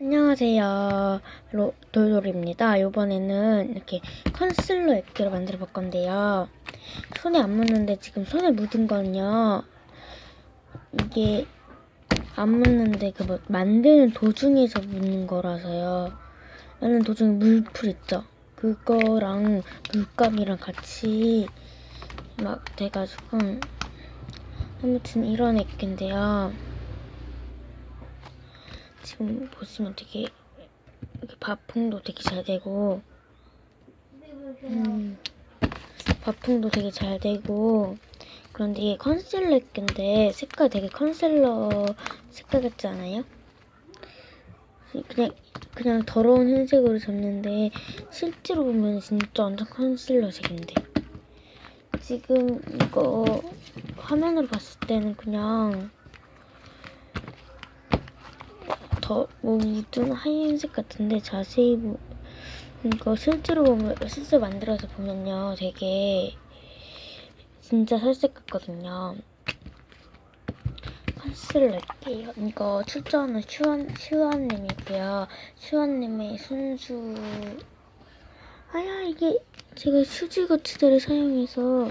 안녕하세요. 로, 돌돌입니다. 이번에는 이렇게 컨실러 액기를 만들어 볼 건데요. 손에 안 묻는데 지금 손에 묻은 거는요. 이게 안 묻는데 그 뭐 만드는 도중에서 묻는 거라서요. 만드는 도중에 물풀 있죠? 그거랑 물감이랑 같이 막 돼가지고 아무튼 이런 액기인데요. 지금 보시면 되게 바풍도 되게 잘 되고 음, 바풍도 되게 잘 되고 그런데 이게 컨실러 액인데 색깔 되게 컨실러 색깔 같지 않아요? 그냥 그냥 더러운 흰색으로 졌는데 실제로 보면 진짜 완전 컨실러 색인데 지금 이거 화면으로 봤을 때는 그냥 더, 뭐, 묻은 하얀색 같은데 자세히 보, 이거 실제로 보면, 실제로 만들어서 보면요. 되게, 진짜 살색 같거든요. 컨실러 할게요. 이거 출전은 슈원, 슈원님이고요. 슈원님의 손수, 아야, 이게, 제가 휴지 거치대를 사용해서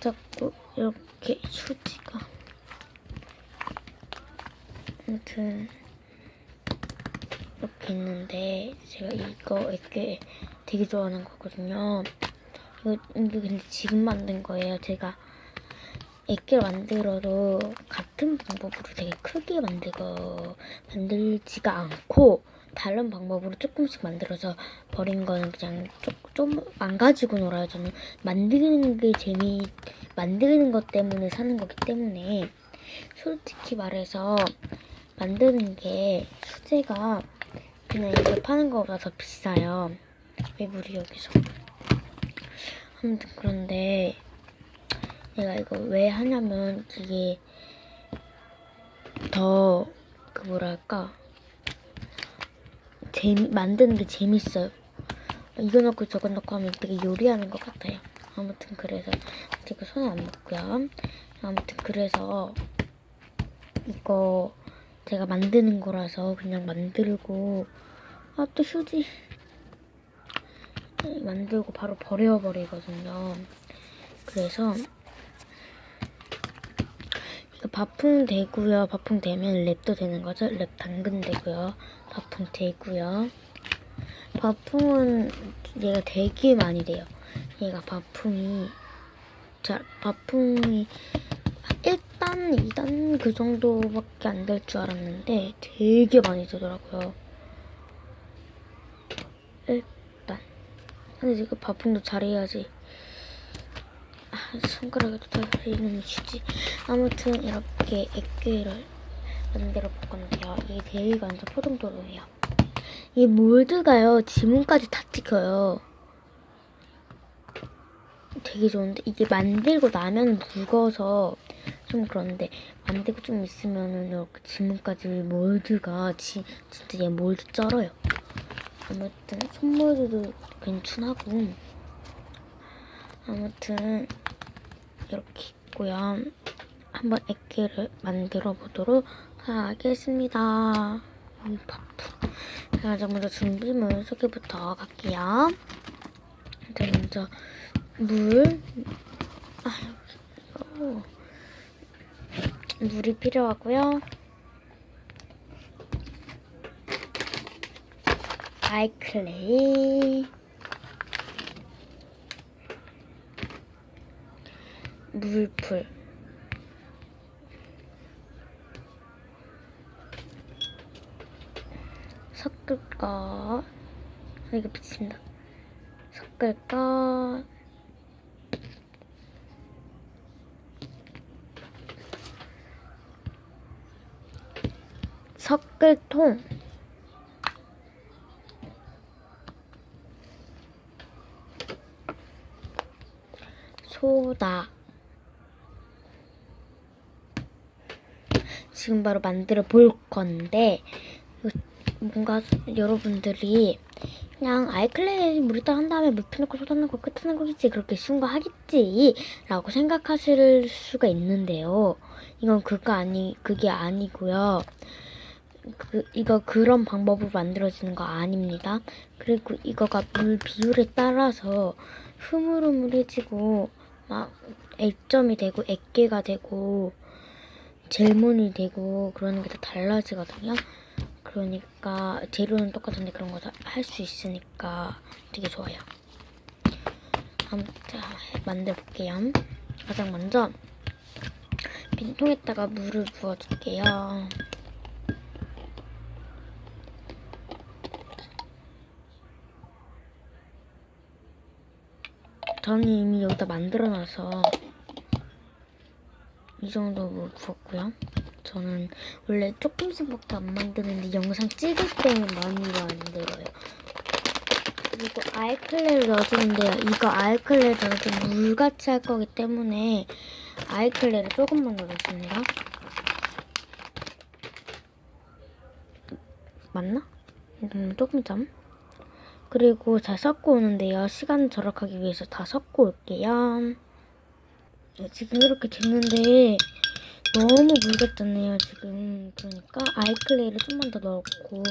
자꾸 이렇게 휴지가. 아무튼. 있는데 제가 이거 이렇게 되게 좋아하는 거거든요. 이거 이게 근데 지금 만든 거예요. 제가 액기를 만들어도 같은 방법으로 되게 크게 만들고 만들지가 않고 다른 방법으로 조금씩 만들어서 버린 거는 그냥 좀, 좀 망가지고 놀아요. 저는 만드는 게 재미 만드는 것 때문에 사는 거기 때문에 솔직히 말해서 만드는 게 수제가 그냥 이렇게 파는 거보다 더 비싸요. 외부리 여기서. 아무튼 그런데 내가 이거 왜 하냐면 이게 더 그 뭐랄까 재미 만드는 게 재밌어요. 이거 넣고 저거 넣고 하면 되게 요리하는 것 같아요. 아무튼 그래서 제가 손에 안 묻고요. 아무튼 그래서 이거 제가 만드는 거라서 그냥 만들고 아 또 휴지 만들고 바로 버려버리거든요. 그래서 바풍 되고요. 바풍 되면 랩도 되는 거죠. 랩 당근 되고요. 바풍 되고요. 바풍은 얘가 되게 많이 돼요. 얘가 바풍이 자 바풍이 1단, 2단 그 정도밖에 안 될 줄 알았는데 되게 많이 되더라고요. 일단 근데 지금 바풍도 잘해야지. 아, 손가락에도 다 이놈이 주지. 아무튼 이렇게 액괴를 만들어 볼 건데요. 이게 되게 완전 포동도로예요. 이 몰드가요 지문까지 다 찍혀요. 되게 좋은데 이게 만들고 나면 묽어서 좀 그런데 만들고 좀 있으면은 이렇게 지문까지 몰드가 지, 진짜 얘 몰드 쩔어요. 아무튼 손몰드도 괜찮하고 아무튼 이렇게 있고요. 한번 액기를 만들어 보도록 하겠습니다. 음, 바쁘. 자, 먼저 준비물 소개부터 갈게요. 일단 먼저 물, 아, 물이 필요하고요. 아이클레이, 물풀, 섞을 것, 아, 이거 비친다. 섞을 것, 섞을 통, 소다. 지금 바로 만들어 볼 건데, 뭔가 여러분들이 그냥 아이클레이 물에다 한 다음에 물피 넣고 소다 넣고 끝하는 거겠지 그렇게 쉬운 거 하겠지 라고 생각하실 수가 있는데요 이건 그거 아니 그게 아니고요 그 이거 그런 방법으로 만들어지는 거 아닙니다. 그리고 이거가 물 비율에 따라서 흐물흐물해지고 막 액점이 되고 액계가 되고 젤몬이 되고 그러는 게 다 달라지거든요. 그러니까 재료는 똑같은데 그런 거 다 할 수 있으니까 되게 좋아요. 아무튼 만들어 볼게요. 가장 먼저 빈통에다가 물을 부어줄게요. 저는 이미 여기다 만들어놔서 이 정도 물 부었고요. 저는 원래 조금씩밖에 안 만드는데 영상 찍을 때는 많이 만들어요. 그리고 아이클레를 넣어주는데요. 이거 아이클레를 넣어도 물같이 할 거기 때문에 아이클레를 조금만 넣어줍니다. 맞나? 음, 조금 점. 그리고 잘 섞어 오는데요. 시간 절약하기 위해서 다 섞어 올게요. 네, 지금 이렇게 됐는데 너무 물 같잖아요 지금 그러니까 아이클레이를 좀만 더 넣고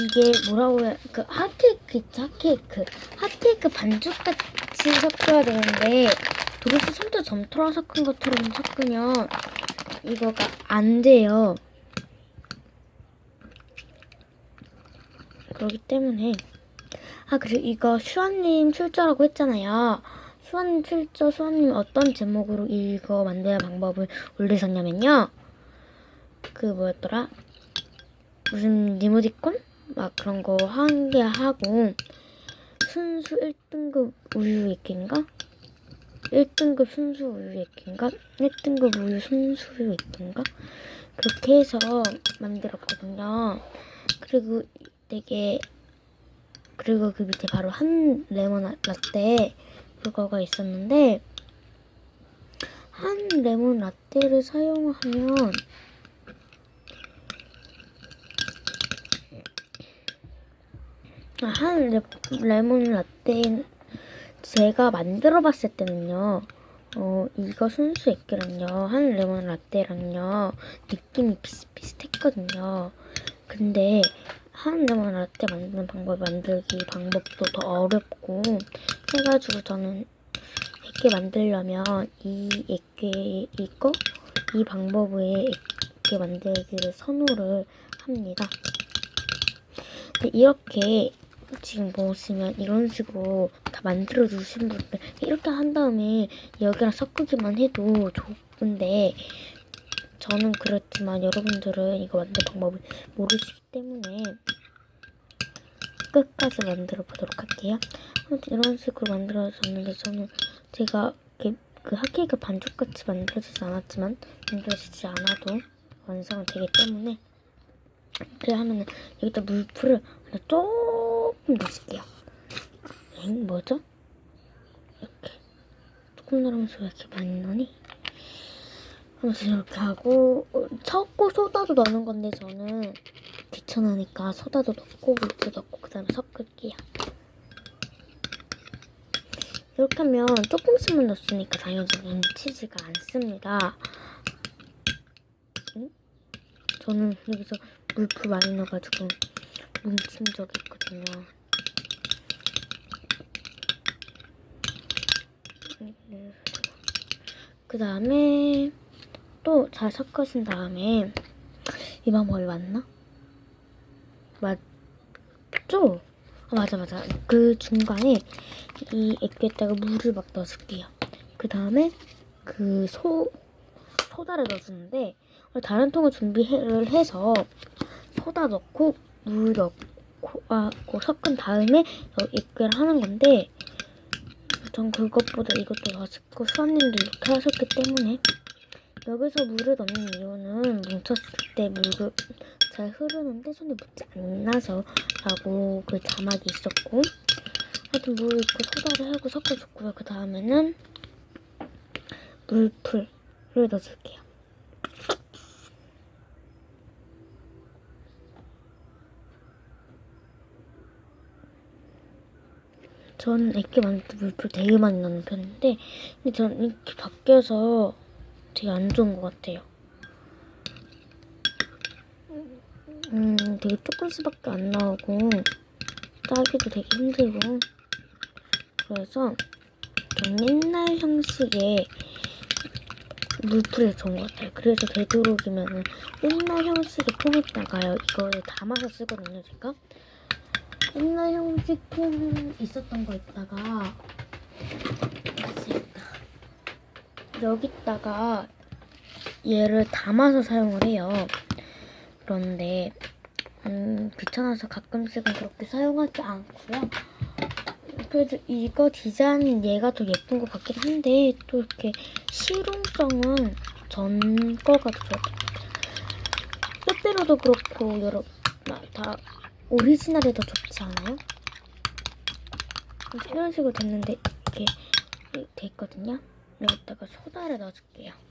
이게 뭐라고 해야 그 핫케이크 있죠 핫케이크 핫케이크 반죽같이 섞어야 되는데 도로스 손도 점토랑 섞은 것처럼 섞으면 이거가 안 돼요 그렇기 때문에 아 그리고 이거 슈아님 출저라고 했잖아요 수완 출저 수완님 어떤 제목으로 이거 만드는 방법을 올리셨냐면요. 그 뭐였더라? 무슨 리모디콘? 막 그런 거 한 개 하고 순수 1등급 우유 액기인가? 1등급 순수 우유 액기인가? 1등급 우유 순수 우유 액기인가? 그렇게 해서 만들었거든요. 그리고 되게 그리고 그 밑에 바로 한 레몬 라떼 그거가 있었는데 한 레몬 라떼를 사용하면 아, 한 레, 레몬 라떼 제가 만들어 봤을 때는요 어 이거 순수 액기랑요 한 레몬 라떼랑요 느낌이 비슷비슷했거든요. 근데 한 레몬 라떼 만드는 방법 만들기 방법도 더 어렵고 해가지고 저는 액게 만들려면 이 액게 이거 이 방법의 액게 만들기를 선호를 합니다. 이렇게 지금 보시면 이런 식으로 다 만들어 주신 분들 이렇게 한 다음에 여기랑 섞으기만 해도 좋은데 저는 그렇지만 여러분들은 이거 만드는 방법을 모르시기 때문에 끝까지 만들어 보도록 할게요. 이런 식으로 만들어졌는데 저는 제가 그 핫케이크 반죽같이 만들어지지 않았지만 만들어지지 않아도 완성은 되기 때문에 이렇게 하면은 여기다 물풀을 조금 넣어줄게요. 엥? 뭐죠? 이렇게 조금 넣으면서 왜 이렇게 많이 넣니? 아무튼 이렇게 하고 어, 섞고 소다도 넣는 건데 저는 귀찮으니까 소다도 넣고 물도 넣고 그 다음에 섞을게요. 이렇게 하면 조금씩만 넣었으니까 당연히 뭉치지가 않습니다. 응? 저는 여기서 물풀 많이 넣어가지고 뭉친 적이 있거든요. 그 다음에 또 잘 섞으신 다음에 이 방법이 맞나? 맞죠? 아, 맞아 맞아 그 중간에 이 액기에다가 물을 막 넣어줄게요 그 다음에 그 소 소다를 넣어주는데 다른 통을 준비를 해서 소다 넣고 물 넣고 아, 그 섞은 다음에 액기를 하는 건데 전 그것보다 이것도 맛있고 수아님도 이렇게 하셨기 때문에 여기서 물을 넣는 이유는 뭉쳤을 때 물을 잘 흐르는데 손에 묻지 않나서 라고 그 자막이 있었고 하여튼 물 있고 소다를 하고 섞어줬고요. 그 다음에는 물풀을 넣어줄게요. 저는 액기 만들 때 물풀 되게 많이 넣는 편인데 근데 저는 이렇게 바뀌어서 되게 안 좋은 것 같아요. 음, 되게 조금씩밖에 안 나오고 짜기도 되게 힘들고 그래서 좀 옛날 형식의 물풀이 좋은 것 같아요. 그래서 되도록이면은 옛날 형식의 통에다가요 이거를 담아서 쓰거든요, 제가. 옛날 형식 통 있었던 거 있다가 여기다가 얘를 담아서 사용을 해요. 그런데 음, 귀찮아서 가끔씩은 그렇게 사용하지 않고요. 그래도 이거 디자인 얘가 더 예쁜 것 같긴 한데 또 이렇게 실용성은 전 거가 더 같아요. 빼빼로도 그렇고 여러 나- 다 오리지널이 더 좋지 않아요? 이런 식으로 됐는데 이렇게 돼 있거든요. 여기다가 소다를 넣어줄게요.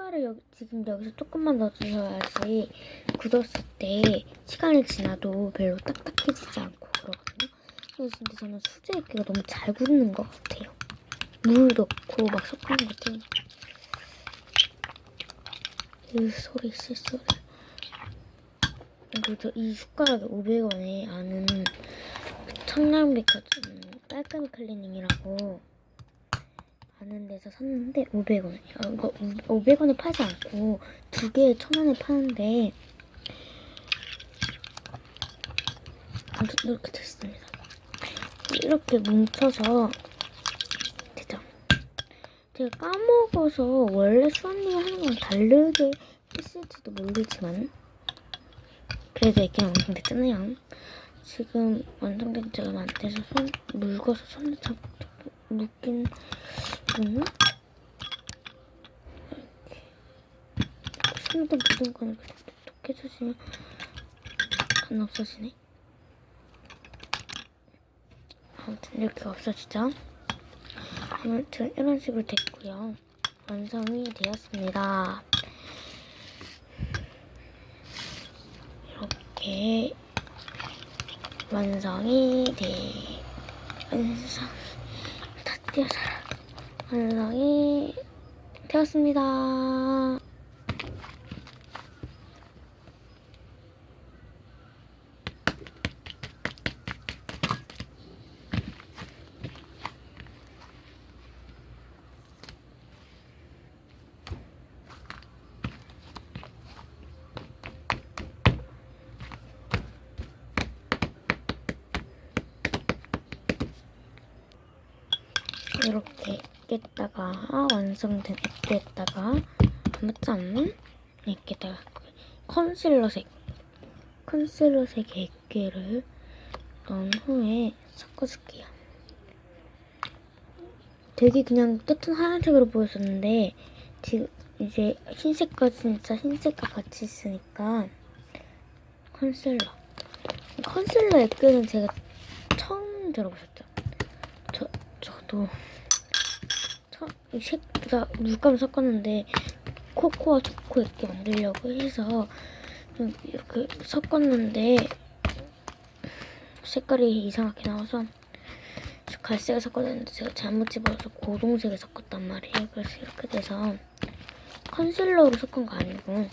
소다를 여기, 지금 여기서 조금만 넣어주셔야지 굳었을 때 시간이 지나도 별로 딱딱해지지 않고 그러거든요. 그래서 근데 저는 수제 액기가 너무 잘 굳는 것 같아요. 물 넣고 막 섞는 거지. 이 소리 실소리. 그리고 저 이 숟가락이 500원에 아는 그 청량백화점 깔끔이 클리닝이라고 아는 데서 샀는데 500원이에요. 아, 이거 500원에 팔지 않고 두 개에 1000원에 파는데 아무튼 이렇게 됐습니다. 이렇게 뭉쳐서 되죠. 제가 까먹어서 원래 수언니가 하는 건 다르게 했을지도 모르지만 그래도 이렇게 완성됐잖아요. 지금 완성된 지가 안 돼서 손 물거서 손을 잡 묶긴 묻나? 이렇게. 손도 묻은 거는 그렇게. 톡톡 해주시면 안 없어지네. 아무튼 이렇게 없어지죠. 아무튼 이런 식으로 됐고요. 완성이 되었습니다. 이렇게 완성이 돼. 완성. 다 띄어서라 완성이 되었습니다. 이렇게 깼다가 완성된 액기에다가 맞지 않나? 액기에다가 컨실러 색 컨실러색의 액기를 넣은 후에 섞어줄게요. 되게 그냥 끝은 하얀색으로 보였었는데 지금 이제 흰색과 진짜 흰색과 같이 있으니까 컨실러 컨실러 액기는 제가 처음 들어보셨죠? 저 저도 색, 나 물감 섞었는데 코코아 초코 이렇게 만들려고 해서 좀 이렇게 섞었는데 색깔이 이상하게 나와서 저 갈색을 섞었는데 제가 잘못 집어서 고동색을 섞었단 말이에요. 그래서 이렇게 돼서 컨실러로 섞은 거 아니고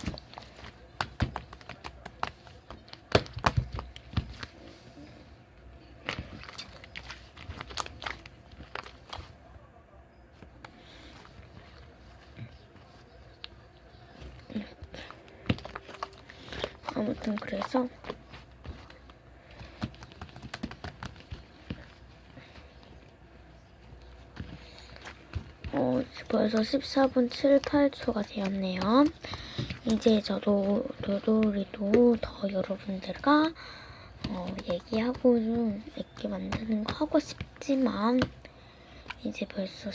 아무튼 그래서 어, 벌써 14분 7, 8초가 되었네요. 이제 저도 도돌이도 더 여러분들과 어, 얘기하고 좀 액기 만드는 거 하고 싶지만 이제 벌써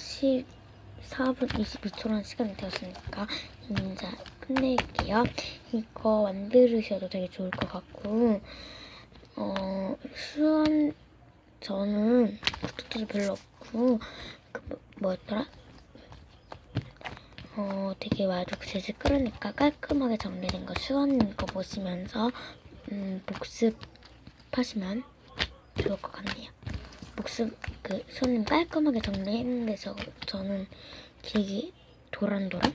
14분 22초라는 시간이 되었으니까 이제 끝낼게요. 이거 만들으셔도 되게 좋을 것 같고 어 수원 저는 구독자도 별로 없고 그 뭐, 뭐였더라? 어 되게 말도 재질 끓으니까 깔끔하게 정리된 거 수원 거 보시면서 음, 복습하시면 좋을 것 같네요. 복습 그 손님 깔끔하게 정리했는데 저 저는 길게 도란도란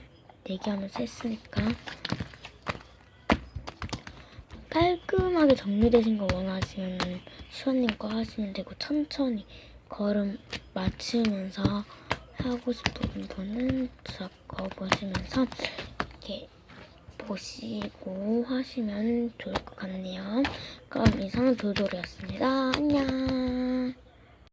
얘기하면서 했으니까 깔끔하게 정리되신 거 원하시면 시원님 거 하시면 되고 천천히 걸음 맞추면서 하고 싶은 분은 저거 보시면서 이렇게 보시고 하시면 좋을 것 같네요. 그럼 이상은 돌돌이었습니다. 안녕.